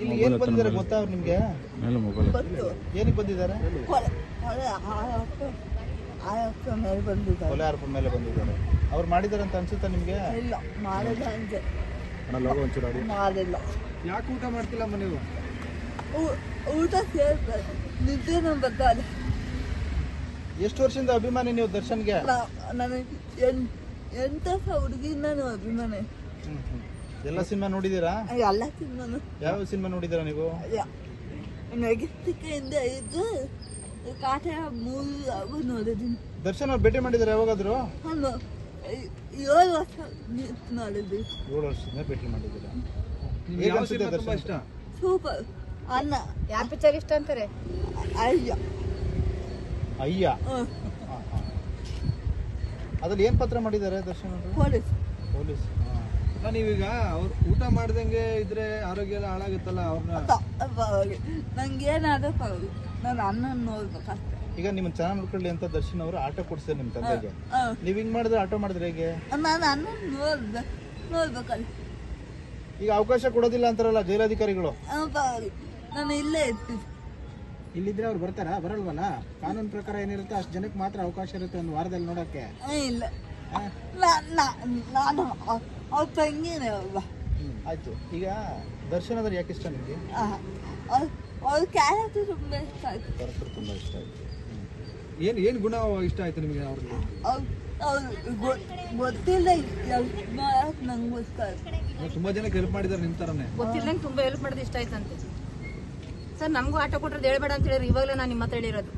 ಇಲ್ಲಿ ಏನ್ ಬಂದಿದ್ದಾರೆ ಗೊತ್ತಾ ಅವ್ರು ನಿಮ್ಗೆ? ಮೇಲೆ ಮೊಬೈಲ್ ಬಂತು ಏನಕ್ಕೆ ಬಂದಿದ್ದಾರೆ? ಕೊಲೆ ಕೊಲೆ ಆಯಪ್ಪ ಆಯಪ್ಪ ಮೇಲೆ ಬಂದಿದ್ದಾರೆ. ಕೊಲೆ ಆರೋಪ ಮೇಲೆ ಬಂದಿದ್ದಾರೆ. ಅವ್ರು ಮಾಡಿದಾರೆ ಅಂತ ಅನ್ಸುತ್ತಾ ನಿಮ್ಗೆ? ಇಲ್ಲ ಮಾಡಿಲ್ಲ ಅಂತೆ. ಅಣ್ಣ ಲೋಗ ಒಂಚೂರು ಅಡಿ ಮಾಡಿಲ್ಲ. ಯಾಕೆ ಊಟ ಮಾಡ್ತಿಲ್ಲಮ್ಮ ನೀವು? ಊ- ಊಟ ಸೇರ್ತಾರೆ ನಿದ್ದೆನೂ ಬರ್ತಾರೆ ಎಷ್ಟು ವರ್ಷದಿಂದ ಅಭಿಮಾನಿ ನೀವು ದರ್ಶನ್ಗೆ? ನನಗೆ ಎಂಟು ಎಂತ ಹುಡುಗಿ ನಾನು ಅಭಿಮಾನಿ ಎಲ್ಲ ಸಿನಿಮಾ ನೋಡಿದೀರಾ ಎಲ್ಲ ಸಿನಿಮಾನು. ಯಾವ ಸಿನಿಮಾ ನೋಡಿದೀರಾ ನೀವು? ಮೆಗಿಸ್ಟಿಕೆಯಿಂದ ಇದ್ದು ಕಾಟ ಮೂರು ಅವು ನೋಡಿದ್ದೀನಿ. ದರ್ಶನ್ ಅವ್ರು ಭೇಟಿ ಮಾಡಿದಾರೆ ಯಾವಾಗಾದ್ರು? ನಾನು ಏಳು ವರ್ಷ ನೋಡಿದ್ವಿ ಏಳು ವರ್ಷದಿಂದ ಭೇಟಿ ಮಾಡಿದ್ದೀರಾ? ಹೇಗೆ ಅನ್ಸುತ್ತೆ ದರ್ಶನ್? ಸೂಪರ್. ಅನ್ನ. ಯಾವ ಪಿಕ್ಚರ್ ಇಷ್ಟ ಅಂತಾರೆ? ಅಯ್ಯ. ಅಯ್ಯ. ಅದ್ರಲ್ಲಿ ಏನ್ ಪತ್ರ ಮಾಡಿದ್ದಾರೆ ದರ್ಶನ್ ಅವರು? ಪೊಲೀಸ್. ಪೊಲೀಸ್. ನೀವೀಗ ಅವ್ರು ಊಟ ಮಾಡ್ದಂಗೆ ಇದ್ರೆ ಆರೋಗ್ಯ ಎಲ್ಲ ಹಾಳಾಗುತ್ತಲ್ಲ ಅವ್ರನ್ನ ನಂಗೆ ನಾನು ಅನ್ನ ನೋಡ್ಬೇಕಷ್ಟೇ. ಈಗ ನಿಮ್ಮ ಚೆನ್ನಾಗಿ ನೋಡ್ಕೊಳ್ಳಿ ಅಂತ ದರ್ಶನ್ ಅವರು ಆಟೋ ಕೊಡ್ಸಿದ್ರೆ ನಿಮ್ಮ ತಂದೆಗೆ. ನೀವ್ ಹಿಂಗ್ ಮಾಡಿದ್ರೆ ಆಟೋ ಮಾಡಿದ್ರೆ ಹೇಗೆ? ನಾನು ಅನ್ನ ನೋಡ್ದೆ ನೋಡ್ಬೇಕಲ್ಲ. ಈಗ ಅವಕಾಶ ಕೊಡೋದಿಲ್ಲ ಅಂತಾರಲ್ಲ ಜೈಲಾಧಿಕಾರಿಗಳು. ನಾನು ಇಲ್ಲೇ ಇರ್ತೀನಿ. ಇಲ್ಲಿದ್ರೆ ಅವ್ರು ಬರ್ತಾರಾ? ಬರಲ್ವಲ್ಲ? ಕಾನೂನು ಪ್ರಕಾರ ಏನಿರುತ್ತೆ ಅಷ್ಟು ಜನಕ್ಕೆ ಮಾತ್ರ ಅವಕಾಶ ಇರುತ್ತೆ ಒಂದು ವಾರದಲ್ಲಿ ನೋಡಕ್ಕೆ. ಇಲ್ಲ. ನಾನು ಅವ್- ಅವ್ರ ತಂಗಿನೇ ಅಲ್ವಾ? ಆಯ್ತು. ಈಗ ದರ್ಶನ ಅಂದ್ರೆ ಯಾಕೆ ಇಷ್ಟ ನಿಮಗೆ? ಅವ್ರ ಕ್ಯಾರೆಕ್ಟರ್ ತುಂಬ ಇಷ್ಟ ಆಯಿತು. ತುಂಬಾ ಇಷ್ಟ ಆಯ್ತು. ಏನು ಏನು ಗುಣ ಇಷ್ಟ ಆಯ್ತು ನಿಮಗೆ ಅವ್ರಿಗೆ? ಗೊತ್ತಿಲ್ಲ ಎಲ್ಪ್ ಮಾಡಕ್ ನಂಗೆ ಗೊತ್ತಾಗ ಅವ್ರು ತುಂಬಾ ಜನಕ್ಕೆ ಹೆಲ್ಪ್ ಮಾಡಿದಾರೆ ನಿಮ್ ತರನೇ. ಗೊತ್ತಿಲ್ಲಂಗೆ ತುಂಬಾ ಹೆಲ್ಪ್ ಮಾಡೋದು ಇಷ್ಟ ಆಯ್ತಂತೆ. ಸರ್ ನಮಗೂ ಆಟೋ ಕೊಟ್ಟರೆ ಹೇಳ್ಬೇಡ ಅಂತ ಹೇಳಿದ್ರೆ ಇವಾಗಲೇ ನಾನು ನಿಮ್ಮ ಹತ್ರ ಹೇಳಿರೋದು.